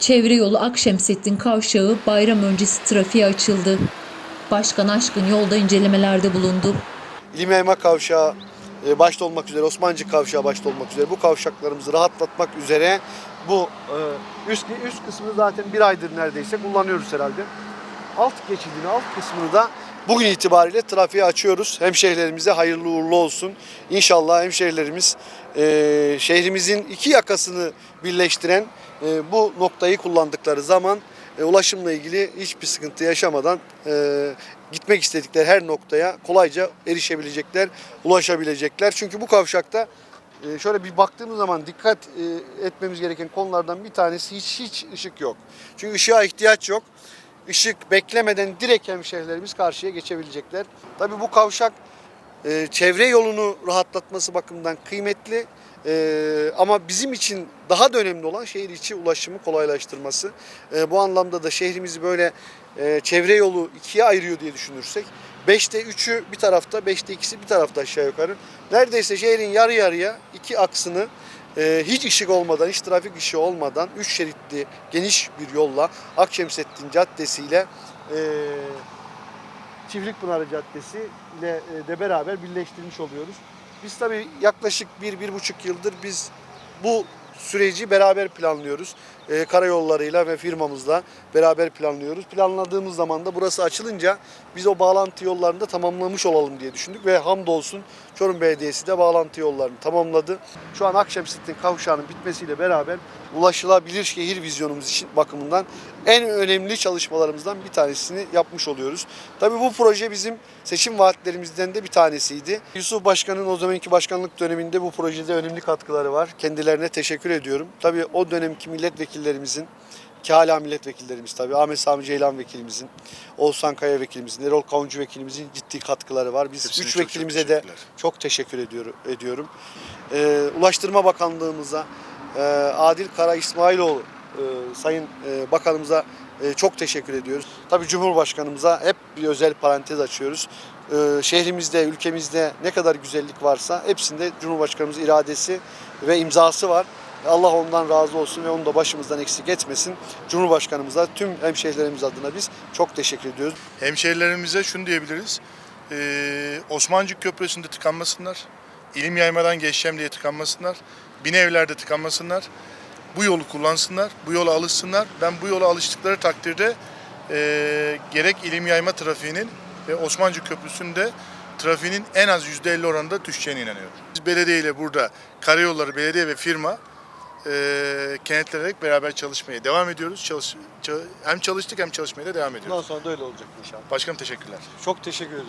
Çevre yolu Akşemsettin Kavşağı bayram öncesi trafiğe açıldı. Başkan Aşkın yolda incelemelerde bulundu. İlim Yayma Kavşağı e, başta olmak üzere, Osmancı Kavşağı başta olmak üzere bu kavşaklarımızı rahatlatmak üzere bu e, üst, üst kısmını zaten bir aydır neredeyse kullanıyoruz herhalde. Alt geçidini, alt kısmını da bugün itibariyle trafiğe açıyoruz. Hemşehrilerimize hayırlı uğurlu olsun. İnşallah hemşehrilerimiz e, şehrimizin iki yakasını birleştiren e, bu noktayı kullandıkları zaman e, ulaşımla ilgili hiçbir sıkıntı yaşamadan e, gitmek istedikleri her noktaya kolayca erişebilecekler, ulaşabilecekler. Çünkü bu kavşakta e, şöyle bir baktığımız zaman dikkat e, etmemiz gereken konulardan bir tanesi hiç hiç ışık yok. Çünkü ışığa ihtiyaç yok. Işık beklemeden direkt hemşehrilerimiz karşıya geçebilecekler. Tabii bu kavşak e, çevre yolunu rahatlatması bakımından kıymetli. E, ama bizim için daha da önemli olan şehir içi ulaşımı kolaylaştırması. E, bu anlamda da şehrimizi böyle e, çevre yolu ikiye ayırıyor diye düşünürsek 5'te 3'ü bir tarafta, 5'te 2'si bir tarafta aşağı yukarı. Neredeyse şehrin yarı yarıya iki aksını e, hiç ışık olmadan, hiç trafik ışığı olmadan 3 şeritli geniş bir yolla Akşemsettin Caddesi ile e, Çiftlikpınarı Caddesi ile e, de beraber birleştirmiş oluyoruz. Biz tabii yaklaşık bir, bir buçuk yıldır biz bu süreci beraber planlıyoruz. E, karayollarıyla ve firmamızla beraber planlıyoruz. Planladığımız zaman da burası açılınca biz o bağlantı yollarını da tamamlamış olalım diye düşündük ve hamdolsun Çorum Belediyesi de bağlantı yollarını tamamladı. Şu an Akşemsettin kavşağının bitmesiyle beraber ulaşılabilir şehir vizyonumuz için bakımından en önemli çalışmalarımızdan bir tanesini yapmış oluyoruz. Tabii bu proje bizim seçim vaatlerimizden de bir tanesiydi. Yusuf Başkan'ın o zamanki başkanlık döneminde bu projede önemli katkıları var. Kendilerine teşekkür ediyorum. Tabii o dönemki milletvekillerimizin ki hala milletvekillerimiz tabii Ahmet Sami Ceylan vekilimizin, Oğuzhan Kaya vekilimizin, Erol Kavuncu vekilimizin ciddi katkıları var. Biz Hepsine üç çok çok vekilimize de teşekkürler. çok teşekkür ediyorum. ediyorum. Ee, Ulaştırma Bakanlığımıza, e, Adil Kara İsmailoğlu e, Sayın e, Bakanımıza e, çok teşekkür ediyoruz. Tabii Cumhurbaşkanımıza hep bir özel parantez açıyoruz. Ee, şehrimizde, ülkemizde ne kadar güzellik varsa hepsinde Cumhurbaşkanımız iradesi ve imzası var. Allah ondan razı olsun ve onu da başımızdan eksik etmesin. Cumhurbaşkanımıza, tüm hemşehrilerimiz adına biz çok teşekkür ediyoruz. Hemşehrilerimize şunu diyebiliriz. Ee, Osmancık Köprüsü'nde tıkanmasınlar. İlim yaymadan geçeceğim diye tıkanmasınlar. Bin evlerde tıkanmasınlar. Bu yolu kullansınlar, bu yola alışsınlar. Ben bu yola alıştıkları takdirde ee, gerek ilim yayma trafiğinin ve Osmancık Köprüsü'nde trafiğinin en az %50 oranında düşeceğine inanıyorum. Biz belediye ile burada karayolları, belediye ve firma ee, kenetlenerek beraber çalışmaya devam ediyoruz. Çalış, ça- hem çalıştık hem çalışmaya da devam ediyoruz. Bundan sonra da öyle olacak inşallah. Başkanım teşekkürler. Çok teşekkür ediyorum.